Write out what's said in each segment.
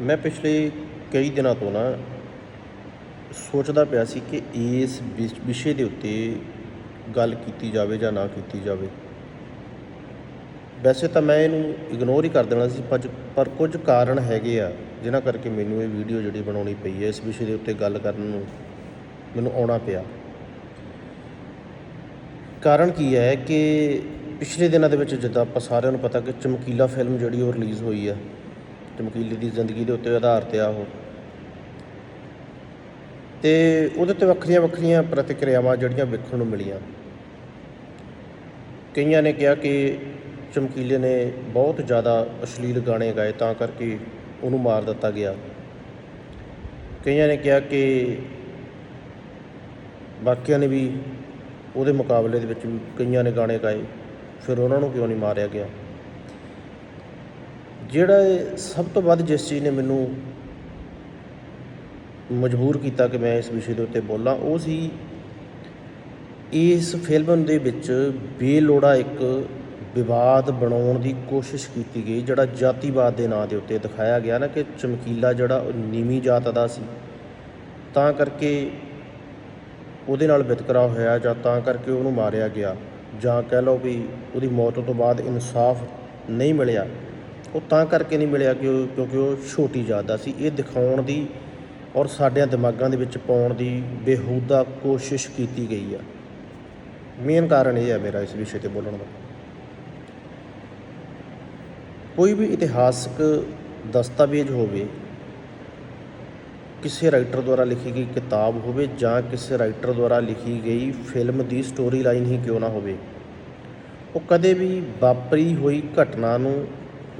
ਮੈਂ ਪਿਛਲੇ ਕਈ ਦਿਨਾਂ ਤੋਂ ਨਾ ਸੋਚਦਾ ਪਿਆ ਸੀ ਕਿ ਇਸ ਵਿਸ਼ੇ ਦੇ ਉੱਤੇ ਗੱਲ ਕੀਤੀ ਜਾਵੇ ਜਾਂ ਨਾ ਕੀਤੀ ਜਾਵੇ। ਵੈਸੇ ਤਾਂ ਮੈਂ ਇਹਨੂੰ ਇਗਨੋਰ ਹੀ ਕਰ ਦੇਣਾ ਸੀ, ਪਰ ਪਰ ਕੁਝ ਕਾਰਨ ਹੈਗੇ ਆ, ਜਿਨ੍ਹਾਂ ਕਰਕੇ ਮੈਨੂੰ ਇਹ ਵੀਡੀਓ ਜਿਹੜੀ ਬਣਾਉਣੀ ਪਈ ਹੈ, ਇਸ ਵਿਸ਼ੇ ਦੇ ਉੱਤੇ ਗੱਲ ਕਰਨ ਨੂੰ ਮੈਨੂੰ ਆਉਣਾ ਪਿਆ। ਕਾਰਨ ਕੀ ਹੈ ਕਿ ਪਿਛਲੇ ਦਿਨਾਂ ਦੇ ਵਿੱਚ ਜਿੱਦਾਂ ਆਪਾਂ ਸਾਰਿਆਂ ਨੂੰ ਪਤਾ ਕਿ ਚਮਕੀਲਾ ਫਿਲਮ ਜਿਹੜੀ ਉਹ ਰਿਲੀਜ਼ ਹੋਈ ਆ ਚਮਕੀਲੇ ਦੀ ਜ਼ਿੰਦਗੀ ਦੇ ਉੱਤੇ ਆਧਾਰ ਤੇ ਆ ਉਹ। ਤੇ ਉਹਦੇ ਤੇ ਵੱਖਰੀਆਂ ਵੱਖਰੀਆਂ ਪ੍ਰਤੀਕਿਰਿਆਵਾਂ ਜਿਹੜੀਆਂ ਵੇਖਣ ਨੂੰ ਮਿਲੀਆਂ। ਕਈਆਂ ਨੇ ਕਿਹਾ ਕਿ ਚਮਕੀਲੇ ਨੇ ਬਹੁਤ ਜ਼ਿਆਦਾ ਅਸ਼ਲੀਲ ਗਾਣੇ ਗਾਏ, ਤਾਂ ਕਰਕੇ ਉਹਨੂੰ ਮਾਰ ਦਿੱਤਾ ਗਿਆ। ਕਈਆਂ ਨੇ ਕਿਹਾ ਕਿ ਬਾਕੀਆਂ ਨੇ ਵੀ ਉਹਦੇ ਮੁਕਾਬਲੇ ਦੇ ਵਿੱਚ ਵੀ ਕਈਆਂ ਨੇ ਗਾਣੇ ਗਾਏ, ਫਿਰ ਉਹਨਾਂ ਨੂੰ ਕਿਉਂ ਨਹੀਂ ਮਾਰਿਆ ਗਿਆ? ਜਿਹੜਾ ਇਹ ਸਭ ਤੋਂ ਵੱਧ ਜਿਸ ਚੀਜ਼ ਨੇ ਮੈਨੂੰ ਮਜਬੂਰ ਕੀਤਾ ਕਿ ਮੈਂ ਇਸ ਵਿਸ਼ੇ ਦੇ ਉੱਤੇ ਬੋਲਾਂ, ਉਹ ਸੀ ਇਸ ਫਿਲਮ ਦੇ ਵਿੱਚ ਬੇਲੋੜਾ ਇੱਕ ਵਿਵਾਦ ਬਣਾਉਣ ਦੀ ਕੋਸ਼ਿਸ਼ ਕੀਤੀ ਗਈ, ਜਿਹੜਾ ਜਾਤੀਵਾਦ ਦੇ ਨਾਂ ਦੇ ਉੱਤੇ ਦਿਖਾਇਆ ਗਿਆ ਨਾ ਕਿ ਚਮਕੀਲਾ ਜਿਹੜਾ ਉਹ ਨੀਵੀਂ ਜਾਤ ਦਾ ਸੀ। ਤਾਂ ਕਰਕੇ ਉਹਦੇ ਨਾਲ ਵਿਤਕਰਾ ਹੋਇਆ ਜਾਂ ਤਾਂ ਕਰਕੇ ਉਹਨੂੰ ਮਾਰਿਆ ਗਿਆ ਜਾਂ ਕਹਿ ਲਓ ਵੀ ਉਹਦੀ ਮੌਤ ਤੋਂ ਬਾਅਦ ਇਨਸਾਫ ਨਹੀਂ ਮਿਲਿਆ। ਉਹ ਤਾਂ ਕਰਕੇ ਨਹੀਂ ਮਿਲਿਆ ਕਿ ਉਹ ਕਿਉਂਕਿ ਉਹ ਛੋਟੀ ਜਾਤ ਦਾ ਸੀ। ਇਹ ਦਿਖਾਉਣ ਦੀ ਔਰ ਸਾਡਿਆਂ ਦਿਮਾਗਾਂ ਦੇ ਵਿੱਚ ਪਾਉਣ ਦੀ ਬੇਹੂਦਾ ਕੋਸ਼ਿਸ਼ ਕੀਤੀ ਗਈ ਆ। ਮੇਨ ਕਾਰਨ ਇਹ ਹੈ ਮੇਰਾ ਇਸ ਵਿਸ਼ੇ ਤੇ ਬੋਲਣ ਦਾ। ਕੋਈ ਵੀ ਇਤਿਹਾਸਕ ਦਸਤਾਵੇਜ਼ ਹੋਵੇ, ਕਿਸੇ ਰਾਈਟਰ ਦੁਆਰਾ ਲਿਖੀ ਗਈ ਕਿਤਾਬ ਹੋਵੇ ਜਾਂ ਕਿਸੇ ਰਾਈਟਰ ਦੁਆਰਾ ਲਿਖੀ ਗਈ ਫਿਲਮ ਦੀ ਸਟੋਰੀ ਲਾਈਨ ਹੀ ਕਿਉਂ ਨਾ ਹੋਵੇ, ਉਹ ਕਦੇ ਵੀ ਵਾਪਰੀ ਹੋਈ ਘਟਨਾ ਨੂੰ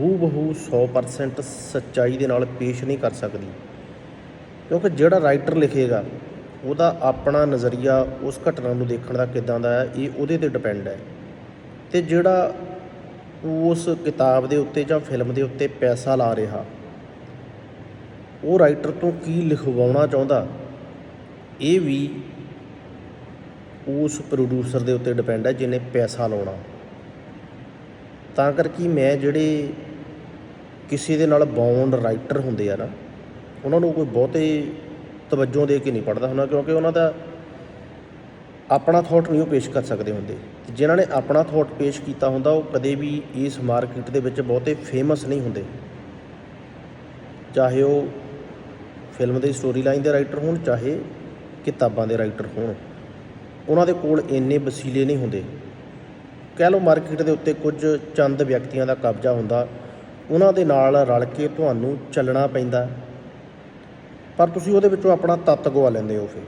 ਹੂਬਹੂ 100% ਸੱਚਾਈ ਦੇ ਨਾਲ ਪੇਸ਼ ਨਹੀਂ ਕਰ ਸਕਦੀ। ਕਿਉਂਕਿ ਜਿਹੜਾ ਰਾਈਟਰ ਲਿਖੇਗਾ, ਉਹਦਾ ਆਪਣਾ ਨਜ਼ਰੀਆ ਉਸ ਘਟਨਾ ਨੂੰ ਦੇਖਣ ਦਾ ਕਿਦਾਂ ਦਾ ਹੈ, ਇਹ ਉਹਦੇ ਤੇ ਡਿਪੈਂਡ ਹੈ। ਤੇ ਜਿਹੜਾ ਉਸ ਕਿਤਾਬ ਦੇ ਉੱਤੇ ਜਾਂ ਫਿਲਮ ਦੇ ਉੱਤੇ ਪੈਸਾ ਲਾ ਰਿਹਾ, ਉਹ ਰਾਈਟਰ ਤੋਂ ਕੀ ਲਿਖਵਾਉਣਾ ਚਾਹੁੰਦਾ, ਇਹ ਵੀ ਉਸ ਪ੍ਰੋਡਿਊਸਰ ਦੇ ਉੱਤੇ ਡਿਪੈਂਡ ਹੈ, ਜਿਹਨੇ ਪੈਸਾ ਲਾਉਣਾ। ਤਾਂ ਕਰਕੇ ਮੈਂ ਜਿਹੜੇ ਕਿਸੇ ਦੇ ਨਾਲ ਬੌਂਡ ਰਾਈਟਰ ਹੁੰਦੇ ਆ ਨਾ, ਉਹਨਾਂ ਨੂੰ ਕੋਈ ਬਹੁਤੇ ਤਵੱਜੋ ਦੇ ਕੇ ਨਹੀਂ ਪੜਦਾ ਹੁੰਦਾ, ਕਿਉਂਕਿ ਉਹਨਾਂ ਦਾ ਆਪਣਾ ਥਾਟ ਨਹੀਂ ਉਹ ਪੇਸ਼ ਕਰ ਸਕਦੇ ਹੁੰਦੇ। ਜਿਨ੍ਹਾਂ ਨੇ ਆਪਣਾ ਥਾਟ ਪੇਸ਼ ਕੀਤਾ ਹੁੰਦਾ, ਉਹ ਕਦੇ ਵੀ ਇਸ ਮਾਰਕੀਟ ਦੇ ਵਿੱਚ ਬਹੁਤੇ ਫੇਮਸ ਨਹੀਂ ਹੁੰਦੇ। ਚਾਹੇ ਉਹ ਫਿਲਮ ਦੀ ਸਟੋਰੀ ਲਾਈਨ ਦੇ ਰਾਈਟਰ ਹੋਣ, ਚਾਹੇ ਕਿਤਾਬਾਂ ਦੇ ਰਾਈਟਰ ਹੋਣ, ਉਹਨਾਂ ਦੇ ਕੋਲ ਇੰਨੇ ਵਸੀਲੇ ਨਹੀਂ ਹੁੰਦੇ। ਕਹਿ ਲਓ ਮਾਰਕੀਟ ਦੇ ਉੱਤੇ ਕੁਝ ਚੰਦ ਵਿਅਕਤੀਆਂ ਦਾ ਕਬਜ਼ਾ ਹੁੰਦਾ ਉਹਨਾਂ ਦੇ ਨਾਲ ਰਲ ਕੇ ਤੁਹਾਨੂੰ ਚੱਲਣਾ ਪੈਂਦਾ। ਪਰ ਤੁਸੀਂ ਉਹਦੇ ਵਿੱਚੋਂ ਆਪਣਾ ਤੱਤ ਗਵਾ ਲੈਂਦੇ ਹੋ ਫਿਰ।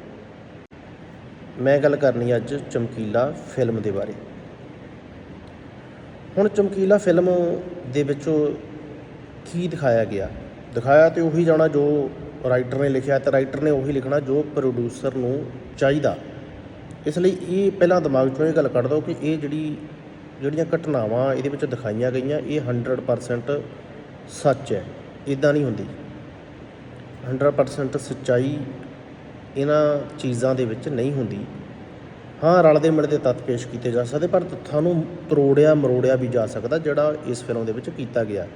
ਮੈਂ ਗੱਲ ਕਰਨੀ ਅੱਜ ਚਮਕੀਲਾ ਫਿਲਮ ਦੇ ਬਾਰੇ। ਹੁਣ ਚਮਕੀਲਾ ਫਿਲਮ ਦੇ ਵਿੱਚ ਕੀ ਦਿਖਾਇਆ ਗਿਆ? ਦਿਖਾਇਆ ਤੇ ਉਹੀ ਜਾਣਾ ਜੋ ਰਾਈਟਰ ਨੇ ਲਿਖਿਆ ਤੇ ਰਾਈਟਰ ਨੇ ਉਹੀ ਲਿਖਣਾ ਜੋ ਪ੍ਰੋਡਿਊਸਰ ਨੂੰ ਚਾਹੀਦਾ। ਇਸ ਲਈ ਇਹ ਪਹਿਲਾਂ ਦਿਮਾਗ 'ਚੋਂ ਇਹ ਗੱਲ ਕੱਢ ਦਿਓ ਕਿ ਇਹ ਜਿਹੜੀ ਜਿਹੜੀਆਂ ਘਟਨਾਵਾਂ ਇਹਦੇ ਵਿੱਚ ਦਿਖਾਈਆਂ ਗਈਆਂ, ਇਹ 100% ਸੱਚ ਹੈ ਇਦਾਂ ਨਹੀਂ ਹੁੰਦੀ। 100% ਸੱਚਾਈ ਇਹਨਾਂ ਚੀਜ਼ਾਂ ਦੇ ਵਿੱਚ ਨਹੀਂ ਹੁੰਦੀ। ਹਾਂ, ਰਲਦੇ ਮਿਲਦੇ ਤੱਤ ਪੇਸ਼ ਕੀਤੇ ਜਾ ਸਕਦੇ, ਪਰ ਤੱਥਾਂ ਨੂੰ ਤਰੋੜਿਆ ਮਰੋੜਿਆ ਵੀ ਜਾ ਸਕਦਾ, ਜਿਹੜਾ ਇਸ ਫਿਲਮ ਦੇ ਵਿੱਚ ਕੀਤਾ ਗਿਆ।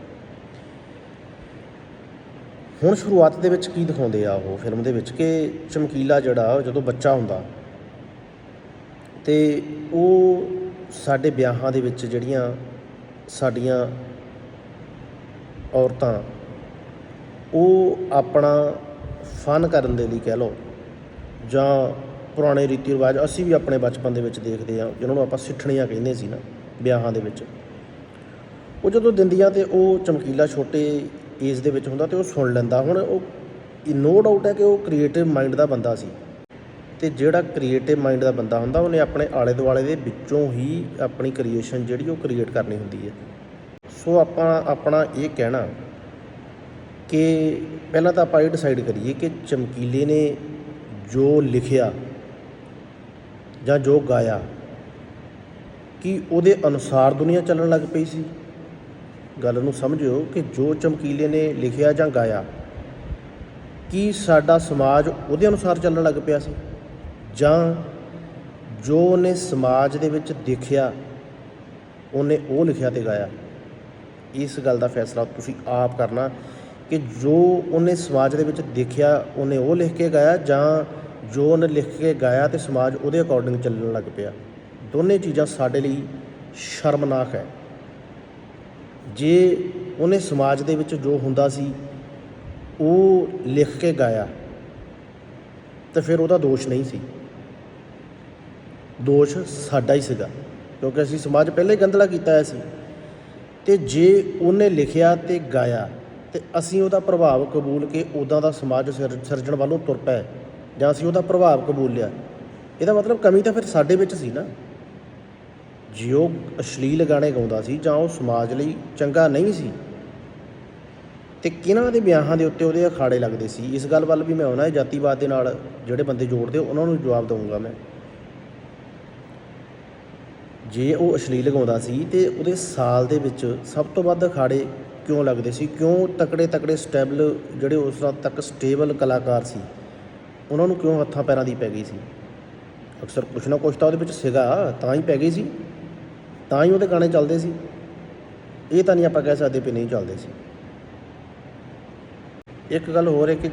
ਹੁਣ ਸ਼ੁਰੂਆਤ ਦੇ ਵਿੱਚ ਕੀ ਦਿਖਾਉਂਦੇ ਆ ਉਹ ਫਿਲਮ ਦੇ ਵਿੱਚ ਕਿ ਚਮਕੀਲਾ ਜਿਹੜਾ, ਜਦੋਂ ਬੱਚਾ ਹੁੰਦਾ, ਤੇ ਉਹ ਸਾਡੇ ਵਿਆਹਾਂ ਦੇ ਵਿੱਚ ਜਿਹੜੀਆਂ ਸਾਡੀਆਂ ਔਰਤਾਂ, ਉਹ ਆਪਣਾ ਫਨ ਕਰਨ ਦੇ ਲਈ ਕਹਿ ਲਓ ਜਾਂ ਪੁਰਾਣੇ ਰੀਤੀ ਰਿਵਾਜ ਅਸੀਂ ਵੀ ਆਪਣੇ ਬਚਪਨ ਦੇ ਵਿੱਚ ਦੇਖਦੇ ਆ ਜਿਹਨਾਂ ਨੂੰ ਆਪਾਂ ਸਿੱਠਣੀਆਂ ਕਹਿੰਦੇ ਸੀ ਨਾ ਵਿਆਹਾਂ ਦੇ ਵਿੱਚ। ਉਹ ਜਦੋਂ ਦਿੰਦੀਆਂ ਤੇ ਉਹ ਚਮਕੀਲਾ ਛੋਟੇ ਏਜ ਦੇ ਵਿੱਚ ਹੁੰਦਾ ਤੇ ਉਹ ਸੁਣ ਲੈਂਦਾ। ਹੁਣ ਉਹ ਨੋ ਡਾਊਟ ਹੈ ਕਿ ਉਹ ਕ੍ਰੀਏਟਿਵ ਮਾਈਂਡ ਦਾ ਬੰਦਾ ਸੀ। ਤੇ ਜਿਹੜਾ ਕ੍ਰੀਏਟਿਵ ਮਾਈਂਡ ਦਾ ਬੰਦਾ ਹੁੰਦਾ, ਉਹਨੇ ਆਪਣੇ ਆਲੇ ਦੁਆਲੇ ਦੇ ਵਿੱਚੋਂ ਹੀ ਆਪਣੀ ਕ੍ਰੀਏਸ਼ਨ ਜਿਹੜੀ ਉਹ ਕ੍ਰੀਏਟ ਕਰਨੀ ਹੁੰਦੀ ਹੈ। ਸੋ ਆਪਾਂ, ਆਪਣਾ ਇਹ ਕਹਿਣਾ ਕਿ ਪਹਿਲਾਂ ਤਾਂ ਆਪਾਂ ਇਹ ਡਿਸਾਈਡ ਕਰੀਏ ਕਿ ਚਮਕੀਲੇ ਨੇ ਜੋ ਲਿਖਿਆ ਜਾਂ ਜੋ ਗਾਇਆ, ਕਿ ਉਹਦੇ ਅਨੁਸਾਰ ਦੁਨੀਆ ਚੱਲਣ ਲੱਗ ਪਈ ਸੀ? ਗੱਲ ਨੂੰ ਸਮਝਿਓ ਕਿ ਜੋ ਚਮਕੀਲੇ ਨੇ ਲਿਖਿਆ ਜਾਂ ਗਾਇਆ, ਕੀ ਸਾਡਾ ਸਮਾਜ ਉਹਦੇ ਅਨੁਸਾਰ ਚੱਲਣ ਲੱਗ ਪਿਆ ਸੀ? ਜਾਂ ਜੋ ਉਹਨੇ ਸਮਾਜ ਦੇ ਵਿੱਚ ਦੇਖਿਆ, ਉਹਨੇ ਉਹ ਲਿਖਿਆ ਤੇ ਗਾਇਆ। ਇਸ ਗੱਲ ਦਾ ਫੈਸਲਾ ਤੁਸੀਂ ਆਪ ਕਰਨਾ ਕਿ ਜੋ ਉਹਨੇ ਸਮਾਜ ਦੇ ਵਿੱਚ ਦੇਖਿਆ, ਉਹਨੇ ਉਹ ਲਿਖ ਕੇ ਗਾਇਆ ਜਾਂ ਜੋ ਉਹਨੇ ਲਿਖ ਕੇ ਗਾਇਆ ਤੇ ਸਮਾਜ ਉਹਦੇ ਅਕੋਰਡਿੰਗ ਚੱਲਣ ਲੱਗ ਪਿਆ। ਦੋਨੇ ਚੀਜ਼ਾਂ ਸਾਡੇ ਲਈ ਸ਼ਰਮਨਾਕ ਹੈ। ਜੇ ਉਹਨੇ ਸਮਾਜ ਦੇ ਵਿੱਚ ਜੋ ਹੁੰਦਾ ਸੀ, ਉਹ ਲਿਖ ਕੇ ਗਾਇਆ, ਤਾਂ ਫਿਰ ਉਹਦਾ ਦੋਸ਼ ਨਹੀਂ ਸੀ। ਦੋਸ਼ ਸਾਡਾ ਹੀ ਸੀਗਾ, ਕਿਉਂਕਿ ਅਸੀਂ ਸਮਾਜ ਪਹਿਲਾਂ ਹੀ ਗੰਦਲਾ ਕੀਤਾ ਹੋਇਆ ਸੀ। ਤੇ ਜੇ ਉਹਨੇ ਲਿਖਿਆ ਤੇ ਗਾਇਆ, ਤੇ ਅਸੀਂ ਉਹਦਾ ਪ੍ਰਭਾਵ ਕਬੂਲ ਕੇ ਉਦਾਂ ਦਾ ਸਮਾਜ ਸਿਰ- ਸਿਰਜਣ ਵੱਲੋਂ ਤੁਰ ਪਏ, ਜਾਂ ਅਸੀਂ ਉਹਦਾ ਪ੍ਰਭਾਵ ਕਬੂਲ ਲਿਆ। ਇਹਦਾ ਮਤਲਬ ਕਮੀ ਤਾਂ ਫਿਰ ਸਾਡੇ ਵਿੱਚ ਸੀ ਨਾ। ਜੇ ਉਹ ਅਸ਼ਲੀਲ ਗਾਣੇ ਗਾਉਂਦਾ ਸੀ ਜਾਂ ਉਹ ਸਮਾਜ ਲਈ ਚੰਗਾ ਨਹੀਂ ਸੀ, ਤੇ ਕਿਹਨਾਂ ਦੇ ਵਿਆਹਾਂ ਦੇ ਉੱਤੇ ਉਹਦੇ ਅਖਾੜੇ ਲੱਗਦੇ ਸੀ? ਇਸ ਗੱਲ ਵੱਲ ਵੀ ਮੈਂ ਆਉਣਾ ਹੈ ਜਾਤੀਵਾਦ ਦੇ ਨਾਲ ਜਿਹੜੇ ਬੰਦੇ ਜੋੜਦੇ, ਉਹਨਾਂ ਨੂੰ ਜਵਾਬ ਦਊਂਗਾ ਮੈਂ। ਜੇ ਉਹ ਅਸ਼ਲੀਲ ਗਾਉਂਦਾ ਸੀ ਤੇ ਉਹਦੇ ਸਾਲ ਦੇ ਵਿੱਚ ਸਭ ਤੋਂ ਵੱਧ ਅਖਾੜੇ ਕਿਉਂ ਲੱਗਦੇ ਸੀ? ਕਿਉਂ ਤਕੜੇ ਤਕੜੇ ਸਟੇਬਲ ਜਿਹੜੇ ਉਸ ਰਾਤ ਤੱਕ ਸਟੇਬਲ ਕਲਾਕਾਰ ਸੀ, ਉਹਨਾਂ ਨੂੰ ਕਿਉਂ ਹੱਥਾਂ ਪੈਰਾਂ ਦੀ ਪੈ ਗਈ ਸੀ? ਅਕਸਰ ਕੁਛ ਨਾ ਕੁਛ ਤਾਂ ਉਹਦੇ ਵਿੱਚ ਸੀਗਾ, ਤਾਂ ਹੀ ਪੈ ਗਈ ਸੀ, ਤਾਂ ਹੀ ਉਹਦੇ ਗਾਣੇ ਚੱਲਦੇ ਸੀ। ਇਹ ਤਾਂ ਨਹੀਂ ਆਪਾਂ ਕਹਿ ਸਕਦੇ ਵੀ ਨਹੀਂ ਚੱਲਦੇ ਸੀ। ਇੱਕ ਗੱਲ ਹੋਰ ਹੈ ਕਿ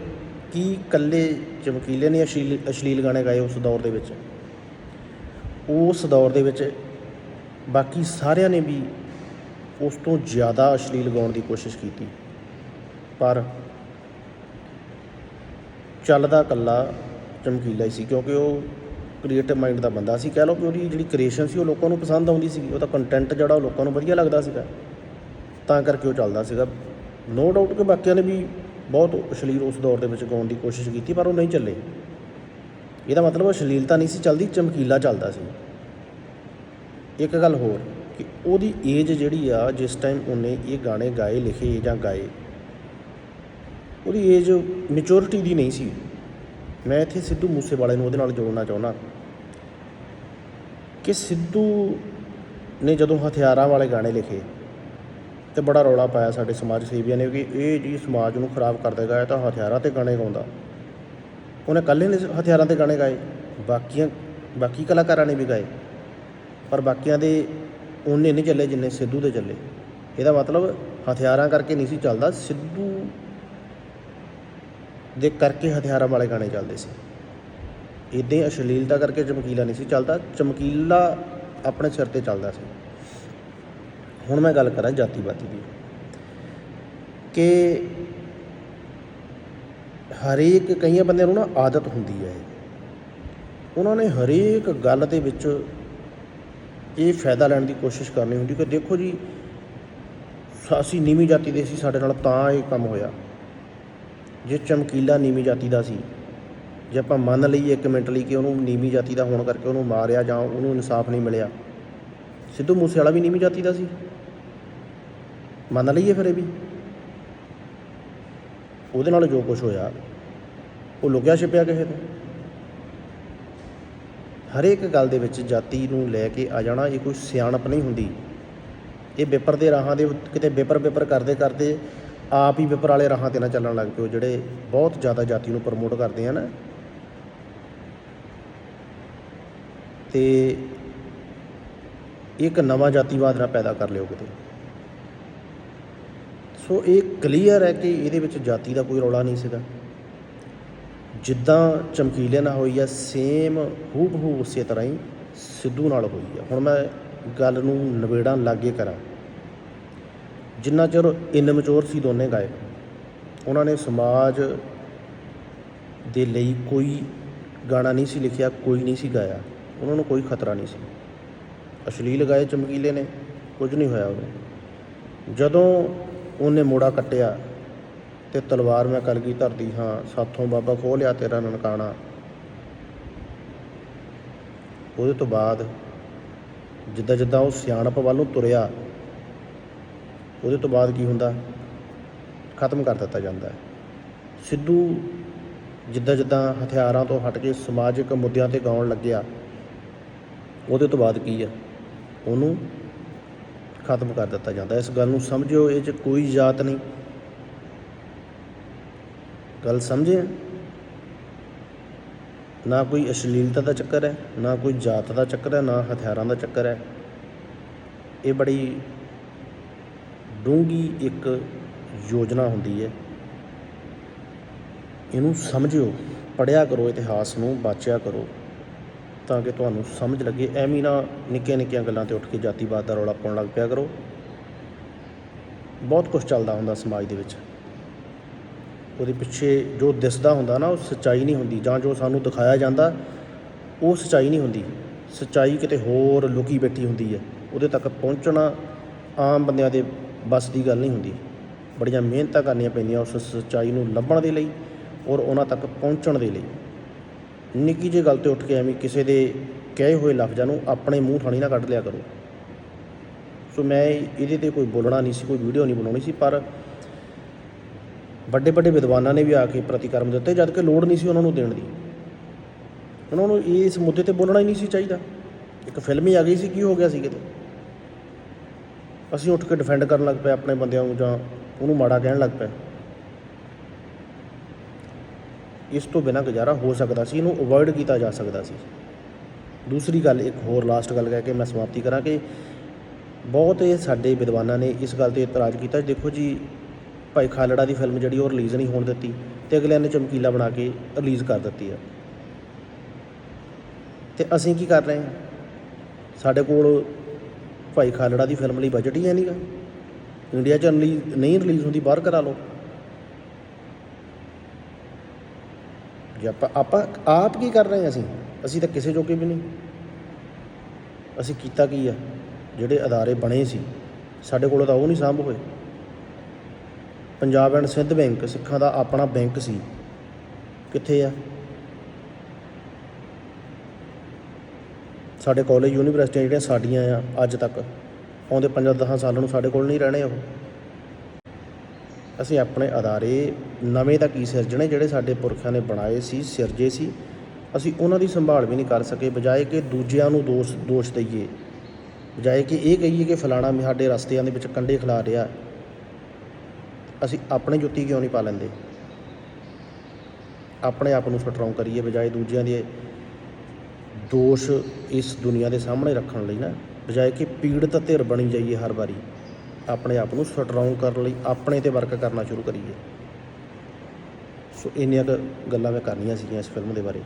ਕੀ ਇਕੱਲੇ ਚਮਕੀਲੇ ਨੇ ਅਸ਼ਲੀਲ ਅਸ਼ਲੀਲ ਗਾਣੇ ਗਾਏ ਉਸ ਦੌਰ ਦੇ ਵਿੱਚ? ਉਸ ਦੌਰ ਦੇ ਵਿੱਚ ਬਾਕੀ ਸਾਰਿਆਂ ਨੇ ਵੀ ਉਸ ਤੋਂ ਜ਼ਿਆਦਾ ਅਸ਼ਲੀਲ ਗਾਉਣ ਦੀ ਕੋਸ਼ਿਸ਼ ਕੀਤੀ। ਪਰ ਚੱਲਦਾ ਕੱਲਾ ਚਮਕੀਲਾ ਹੀ ਸੀ ਕਿਉਂਕਿ ਉਹ ਕ੍ਰੀਏਟਿਵ ਮਾਈਂਡ ਦਾ ਬੰਦਾ ਸੀ। ਕਹਿ ਲਓ ਕਿ ਉਹਦੀ ਜਿਹੜੀ ਕ੍ਰੀਏਸ਼ਨ ਸੀ ਉਹ ਲੋਕਾਂ ਨੂੰ ਪਸੰਦ ਆਉਂਦੀ ਸੀ ਉਹਦਾ ਕੰਟੈਂਟ ਜਿਹੜਾ ਉਹ ਲੋਕਾਂ ਨੂੰ ਵਧੀਆ ਲੱਗਦਾ ਸੀਗਾ। ਤਾਂ ਕਰਕੇ ਉਹ ਚੱਲਦਾ ਸੀਗਾ। ਨੋ ਡਾਊਟ ਕਿ ਬਾਕੀਆਂ ਨੇ ਵੀ ਬਹੁਤ ਅਸ਼ਲੀਲ ਉਸ ਦੌਰ ਦੇ ਵਿੱਚ ਗਾਉਣ ਦੀ ਕੋਸ਼ਿਸ਼ ਕੀਤੀ, ਪਰ ਉਹ ਨਹੀਂ ਚੱਲੇ। ਇਹਦਾ ਮਤਲਬ ਉਹ ਅਸ਼ਲੀਲਤਾ ਨਹੀਂ ਸੀ, ਚੱਲਦੀ ਚਮਕੀਲਾ ਚੱਲਦਾ ਸੀ। ਇੱਕ ਗੱਲ ਹੋਰ ਕਿ ਉਹਦੀ ਏਜ ਜਿਹੜੀ ਆ, ਜਿਸ ਟਾਈਮ ਉਹਨੇ ਇਹ ਗਾਣੇ ਗਾਏ, ਲਿਖੇ ਜਾਂ ਗਾਏ, ਉਹਦੀ ਏਜ ਮੈਚੁਰਿਟੀ ਦੀ ਨਹੀਂ ਸੀ। ਮੈਂ ਇੱਥੇ ਸਿੱਧੂ ਮੂਸੇਵਾਲੇ ਨੂੰ ਉਹਦੇ ਨਾਲ ਜੋੜਨਾ ਚਾਹੁੰਦਾ। ਕਿ ਸਿੱਧੂ ਨੇ ਜਦੋਂ ਹਥਿਆਰਾਂ ਵਾਲੇ ਗਾਣੇ ਲਿਖੇ ਤੇ ਬੜਾ ਰੌਲਾ ਪਾਇਆ ਸਾਡੇ ਸਮਾਜ ਸੇਵੀਆਂ ਨੇ ਕਿ ਇਹ ਜੀ ਸਮਾਜ ਨੂੰ ਖਰਾਬ ਕਰ ਦੇਗਾ ਇਹ ਤਾਂ ਹਥਿਆਰਾਂ ਤੇ ਗਾਣੇ ਗਾਉਂਦਾ। ਉਹਨੇ ਇਕੱਲੇ ਨੇ ਹਥਿਆਰਾਂ ਤੇ ਗਾਣੇ ਗਾਏ, ਬਾਕੀਆਂ, ਬਾਕੀ ਕਲਾਕਾਰਾਂ ਨੇ ਵੀ ਗਾਏ। ਪਰ ਬਾਕੀਆਂ ਦੇ ਉਹਨੇ ਨਹੀਂ ਚੱਲੇ ਜਿੰਨੇ ਸਿੱਧੂ ਦੇ ਚੱਲੇ। ਇਹਦਾ ਮਤਲਬ ਹਥਿਆਰਾਂ ਕਰਕੇ ਨਹੀਂ ਸੀ ਚੱਲਦਾ, ਸਿੱਧੂ ਦੇ ਕਰਕੇ ਹਥਿਆਰਾਂ ਵਾਲੇ ਗਾਣੇ ਚੱਲਦੇ ਸੀ। ਇਦਾਂ ਹੀ ਅਸ਼ਲੀਲਤਾ ਕਰਕੇ ਚਮਕੀਲਾ ਨਹੀਂ ਸੀ ਚੱਲਦਾ, ਚਮਕੀਲਾ ਆਪਣੇ ਸਿਰ ਤੇ ਚੱਲਦਾ ਸੀ। ਹੁਣ ਮੈਂ ਗੱਲ ਕਰਾਂ ਜਾਤੀਵਾਦੀ ਦੀ। ਕਿ ਹਰੇਕ, ਕਈਆਂ ਬੰਦਿਆਂ ਨੂੰ ਨਾ ਆਦਤ ਹੁੰਦੀ ਹੈ ਉਹਨਾਂ ਨੇ ਹਰੇਕ ਗੱਲ ਦੇ ਵਿੱਚ ਇਹ ਫਾਇਦਾ ਲੈਣ ਦੀ ਕੋਸ਼ਿਸ਼ ਕਰਨੀ ਹੁੰਦੀ ਕਿ ਦੇਖੋ ਜੀ ਅਸੀਂ ਨੀਵੀਂ ਜਾਤੀ ਦੇ ਸੀ, ਸਾਡੇ ਨਾਲ ਤਾਂ ਇਹ ਕੰਮ ਹੋਇਆ। ਜੇ ਚਮਕੀਲਾ ਨੀਵੀਂ ਜਾਤੀ ਦਾ ਸੀ, ਜੇ ਆਪਾਂ ਮੰਨ ਲਈਏ ਇੱਕ ਮਿੰਟ ਲਈ ਕਿ ਉਹਨੂੰ ਨੀਵੀਂ ਜਾਤੀ ਦਾ ਹੋਣ ਕਰਕੇ ਉਹਨੂੰ ਮਾਰਿਆ ਜਾਂ ਉਹਨੂੰ ਇਨਸਾਫ ਨਹੀਂ ਮਿਲਿਆ, ਸਿੱਧੂ ਮੂਸੇਵਾਲਾ ਵੀ ਨੀਵੀਂ ਜਾਤੀ ਦਾ ਸੀ। ਮੰਨ ਲਈਏ ਫਿਰ ਇਹ ਵੀ। ਉਹਦੇ ਨਾਲ ਜੋ ਕੁਝ ਹੋਇਆ, ਉਹ ਲੁਕਿਆ ਛਿਪਿਆ ਕਿਸੇ ਤੋਂ। ਹਰੇਕ ਗੱਲ ਦੇ ਵਿੱਚ ਜਾਤੀ ਨੂੰ ਲੈ ਕੇ ਆ ਜਾਣਾ ਇਹ ਕੋਈ ਸਿਆਣਪ ਨਹੀਂ ਹੁੰਦੀ। ਇਹ ਵਿਪਰ ਦੇ ਰਾਹਾਂ ਦੇ ਕਿਤੇ ਵਿਪਰ ਵਿਪਰ ਕਰਦੇ ਕਰਦੇ ਆਪ ਹੀ ਵਿਪਰ ਵਾਲੇ ਰਾਹਾਂ ਤੇ ਨਾ ਚੱਲਣ ਲੱਗ ਪਿਓ, ਜਿਹੜੇ ਬਹੁਤ ਜ਼ਿਆਦਾ ਜਾਤੀ ਨੂੰ ਪ੍ਰਮੋਟ ਕਰਦੇ ਆ ਨਾ ਤੇ ਇੱਕ ਨਵਾਂ ਜਾਤੀਵਾਦ ਨਾ ਪੈਦਾ ਕਰ ਲਿਓ ਕਿਤੇ। ਸੋ ਇਹ ਕਲੀਅਰ ਹੈ ਕਿ ਇਹਦੇ ਵਿੱਚ ਜਾਤੀ ਦਾ ਕੋਈ ਰੌਲਾ ਨਹੀਂ ਸੀਗਾ। ਜਿੱਦਾਂ ਚਮਕੀਲੇ ਨਾਲ ਹੋਈ ਆ ਸੇਮ ਹੂਬਹੂ ਉਸੇ ਤਰ੍ਹਾਂ ਹੀ ਸਿੱਧੂ ਨਾਲ ਹੋਈ ਆ। ਹੁਣ ਮੈਂ ਗੱਲ ਨੂੰ ਨਵੇੜਾਂ ਲਾਗੇ ਕਰਾਂ। ਜਿੰਨਾ ਚਿਰ ਇਨਮਚੋਰ ਸੀ ਦੋਨੇ ਗਾਏ ਉਹਨਾਂ ਨੇ ਸਮਾਜ ਦੇ ਲਈ ਕੋਈ ਗਾਣਾ ਨਹੀਂ ਸੀ ਲਿਖਿਆ, ਕੋਈ ਨਹੀਂ ਸੀ ਗਾਇਆ, ਉਹਨਾਂ ਨੂੰ ਕੋਈ ਖਤਰਾ ਨਹੀਂ ਸੀ। ਅਸ਼ਲੀਲ ਗਾਏ ਚਮਕੀਲੇ ਨੇ, ਕੁਝ ਨਹੀਂ ਹੋਇਆ ਉਹਨੂੰ। ਜਦੋਂ ਉਹਨੇ ਮੋੜਾ ਕੱਟਿਆ ਤੇ ਤਲਵਾਰ ਮੈਂ ਕਲਗੀ ਧਰਦੀ ਹਾਂ, ਸਾਥੋਂ ਬਾਬਾ ਖੋ ਲਿਆ ਤੇਰਾ ਨਨਕਾਣਾ। ਉਹਦੇ ਤੋਂ ਬਾਅਦ ਜਿੱਦਾਂ ਜਿੱਦਾਂ ਉਹ ਸਿਆਣਪ ਵੱਲ ਨੂੰ ਤੁਰਿਆ, ਉਹਦੇ ਤੋਂ ਬਾਅਦ ਕੀ ਹੁੰਦਾ? ਖਤਮ ਕਰ ਦਿੱਤਾ ਜਾਂਦਾ ਹੈ। ਸਿੱਧੂ ਜਿੱਦਾਂ ਜਿੱਦਾਂ ਹਥਿਆਰਾਂ ਤੋਂ ਹਟ ਕੇ ਸਮਾਜਿਕ ਮੁੱਦਿਆਂ ਤੇ ਗਾਉਣ ਲੱਗਿਆ, ਉਹਦੇ ਤੋਂ ਬਾਅਦ ਕੀ ਆ ਉਹਨੂੰ ਖਤਮ ਕਰ ਦਿੱਤਾ ਜਾਂਦਾ ਇਸ ਗੱਲ ਨੂੰ ਸਮਝਿਓ, ਇਹ 'ਚ ਕੋਈ ਜਾਤ ਨਹੀਂ। ਗੱਲ ਸਮਝੇ ਨਾ ਕੋਈ ਅਸ਼ਲੀਲਤਾ ਦਾ ਚੱਕਰ ਹੈ, ਨਾ ਕੋਈ ਜਾਤ ਦਾ ਚੱਕਰ ਹੈ, ਨਾ ਹਥਿਆਰਾਂ ਦਾ ਚੱਕਰ ਹੈ। ਇਹ ਬੜੀ ਡੂੰਗੀ ਇੱਕ ਯੋਜਨਾ ਹੁੰਦੀ ਹੈ। ਇਹਨੂੰ ਸਮਝਿਓ ਪੜਿਆ ਕਰੋ, ਇਤਿਹਾਸ ਨੂੰ ਬਾਚਿਆ ਕਰੋ, ਤਾਂ ਕਿ ਤੁਹਾਨੂੰ ਸਮਝ ਲੱਗੇ। ਐਵੇਂ ਨਾ ਨਿੱਕੀਆਂ ਨਿੱਕੀਆਂ ਗੱਲਾਂ ਤੇ ਉੱਠ ਕੇ ਜਾਤੀਵਾਦ ਦਾ ਰੌਲਾ ਪਾਉਣ ਲੱਗ ਪਿਆ ਕਰੋ। ਬਹੁਤ ਕੁਝ ਚੱਲਦਾ ਹੁੰਦਾ ਸਮਾਜ ਦੇ ਵਿੱਚ। ਉਹਦੇ ਪਿੱਛੇ ਜੋ ਦਿਸਦਾ ਹੁੰਦਾ ਨਾ, ਉਹ ਸੱਚਾਈ ਨਹੀਂ ਹੁੰਦੀ ਜਾਂ ਜੋ ਸਾਨੂੰ ਦਿਖਾਇਆ ਜਾਂਦਾ, ਉਹ ਸੱਚਾਈ ਨਹੀਂ ਹੁੰਦੀ। ਸੱਚਾਈ ਕਿਤੇ ਹੋਰ ਲੁਕੀ ਬੈਠੀ ਹੁੰਦੀ ਹੈ। ਉਹਦੇ ਤੱਕ ਪਹੁੰਚਣਾ ਆਮ ਬੰਦਿਆਂ ਦੇ ਬਸ ਦੀ ਗੱਲ ਨਹੀਂ ਹੁੰਦੀ। ਬੜੀਆਂ ਮਿਹਨਤਾਂ ਕਰਨੀਆਂ ਪੈਂਦੀਆਂ ਉਸ ਸੱਚਾਈ ਨੂੰ ਲੱਭਣ ਦੇ ਲਈ ਔਰ ਉਹਨਾਂ ਤੱਕ ਪਹੁੰਚਣ ਦੇ ਲਈ। ਨਿੱਕੀ ਜਿਹੀ ਗੱਲ ਤੇ ਉੱਠ ਕੇ ਐਵੇਂ ਕਿਸੇ ਦੇ ਕਹੇ ਹੋਏ ਲਫ਼ਜ਼ਾਂ ਨੂੰ ਆਪਣੇ ਮੂੰਹ ਥਾਣੀ ਨਾ ਕੱਢ ਲਿਆ ਕਰੋ। ਸੋ ਮੈਂ ਇਹਦੇ ਤੇ ਕੋਈ ਬੋਲਣਾ ਨਹੀਂ ਸੀ, ਕੋਈ ਵੀਡੀਓ ਨਹੀਂ ਬਣਾਉਣੀ ਸੀ, ਪਰ ਵੱਡੇ ਵੱਡੇ ਵਿਦਵਾਨਾਂ ਨੇ ਵੀ ਆ ਕੇ ਪ੍ਰਤੀਕਰਮ ਦਿੱਤੇ, ਜਦ ਕਿ ਲੋੜ ਨਹੀਂ ਸੀ ਉਹਨਾਂ ਨੂੰ ਦੇਣ ਦੀ। ਉਹਨਾਂ ਨੂੰ ਇਸ ਮੁੱਦੇ ਤੇ ਬੋਲਣਾ ਹੀ ਨਹੀਂ ਸੀ ਚਾਹੀਦਾ। ਇੱਕ ਫਿਲਮ ਹੀ ਆ ਗਈ ਸੀ, ਕੀ ਹੋ ਗਿਆ ਸੀ ਕਿਤੇ? ਅਸੀਂ ਉੱਠ ਕੇ ਡਿਫੈਂਡ ਕਰਨ ਲੱਗ ਪਏ ਆਪਣੇ ਬੰਦਿਆਂ ਨੂੰ, ਜਾਂ ਉਹਨੂੰ ਮਾੜਾ ਕਹਿਣ ਲੱਗ ਪਏ। ਇਸ ਤੋਂ ਬਿਨਾਂ ਗੁਜ਼ਾਰਾ ਹੋ ਸਕਦਾ ਸੀ, ਇਹਨੂੰ ਅਵੋਇਡ ਕੀਤਾ ਜਾ ਸਕਦਾ ਸੀ। ਦੂਸਰੀ ਗੱਲ, ਇੱਕ ਹੋਰ ਲਾਸਟ ਗੱਲ ਕਹਿ ਕੇ ਮੈਂ ਸਮਾਪਤੀ ਕਰਾਂ ਕਿ ਬਹੁਤ ਇਹ ਸਾਡੇ ਵਿਦਵਾਨਾਂ ਨੇ ਇਸ ਗੱਲ ਤੇ ਇਤਰਾਜ਼ ਕੀਤਾ। ਦੇਖੋ ਜੀ ਭਾਈ ਖਾਲੜਾ ਦੀ ਫਿਲਮ ਜਿਹੜੀ ਉਹ ਰਿਲੀਜ਼ ਨਹੀਂ ਹੋਣ ਦਿੱਤੀ ਤੇ ਅਗਲਿਆਂ ਨੇ ਚਮਕੀਲਾ ਬਣਾ ਕੇ ਰਿਲੀਜ਼ ਕਰ ਦਿੱਤੀ ਆ। ਤੇ ਅਸੀਂ ਕੀ ਕਰ ਰਹੇ ਹਾਂ? ਸਾਡੇ ਕੋਲ ਭਾਈ ਖਾਲੜਾ ਦੀ ਫਿਲਮ ਲਈ ਬਜਟ ਹੀ ਹੈ ਨਹੀਂਗਾ ਇੰਡੀਆ 'ਚ ਰਿਲੀਜ਼ ਨਹੀਂ ਰਿਲੀਜ਼ ਹੁੰਦੀ, ਬਾਹਰ ਕਰਾ ਲਓ। ਜੇ ਆਪਾਂ ਆਪਾਂ, ਆਪ ਕੀ ਕਰ ਰਹੇ ਹਾਂ ਅਸੀਂ? ਅਸੀਂ ਤਾਂ ਕਿਸੇ ਜੋਗੇ ਵੀ ਨਹੀਂ। ਅਸੀਂ ਕੀਤਾ ਕੀ ਆ? ਜਿਹੜੇ ਅਦਾਰੇ ਬਣੇ ਸੀ, ਸਾਡੇ ਕੋਲ ਤਾਂ ਉਹ ਨਹੀਂ ਸਾਂਭ ਹੋਏ। ਪੰਜਾਬ ਐਂਡ ਸਿੰਧ ਬੈਂਕ, ਸਿੱਖਾਂ ਦਾ ਆਪਣਾ ਬੈਂਕ ਸੀ। ਕਿੱਥੇ ਆ? ਸਾਡੇ ਕਾਲਜ, ਯੂਨੀਵਰਸਿਟੀਆਂ ਜਿਹੜੀਆਂ ਸਾਡੀਆਂ ਆ, ਅੱਜ ਤੱਕ। ਆਉਂਦੇ 5-10 ਸਾਲਾਂ ਨੂੰ ਸਾਡੇ ਕੋਲ ਨਹੀਂ ਰਹਿਣੇ ਉਹ। ਅਸੀਂ ਆਪਣੇ ਅਦਾਰੇ ਨਵੇਂ ਤਾਂ ਕੀ ਸਿਰਜਣੇ, ਜਿਹੜੇ ਸਾਡੇ ਪੁਰਖਿਆਂ ਨੇ ਬਣਾਏ ਸੀ, ਸਿਰਜੇ ਸੀ। ਅਸੀਂ ਉਹਨਾਂ ਦੀ ਸੰਭਾਲ ਵੀ ਨਹੀਂ ਕਰ ਸਕੇ, ਬਜਾਏ ਕਿ ਦੂਜਿਆਂ ਨੂੰ ਦੋਸ਼ ਦੋਸ਼ ਦਈਏ। ਬਜਾਏ ਕਿ ਇਹ ਕਹੀਏ ਕਿ ਫਲਾਣਾ ਸਾਡੇ ਰਸਤਿਆਂ ਦੇ ਵਿੱਚ ਕੰਡੇ ਖਿਲਾ ਰਿਹਾ। ਅਸੀਂ ਆਪਣੇ ਜੁੱਤੀ ਕਿਉਂ ਨਹੀਂ ਪਾ ਲੈਂਦੇ? ਆਪਣੇ ਆਪ ਨੂੰ ਸਟਰੋਂਗ ਕਰੀਏ ਬਜਾਏ ਦੂਜਿਆਂ ਦੇ ਦੋਸ਼ ਇਸ ਦੁਨੀਆ ਦੇ ਸਾਹਮਣੇ ਰੱਖਣ ਲਈ ਨਾ, ਬਜਾਏ ਕਿ ਪੀੜਤ ਧਿਰ ਬਣੀ ਜਾਈਏ ਹਰ ਵਾਰੀ, ਆਪਣੇ ਆਪ ਨੂੰ ਸਟਰੋਂਗ ਕਰਨ ਲਈ ਆਪਣੇ ਤੇ ਵਰਕ ਕਰਨਾ ਸ਼ੁਰੂ ਕਰੀਏ। ਸੋ ਇੰਨੀਆਂ ਕੁ ਗੱਲਾਂ ਮੈਂ ਕਰਨੀਆਂ ਸੀਗੀਆਂ ਇਸ ਫਿਲਮ ਦੇ ਬਾਰੇ।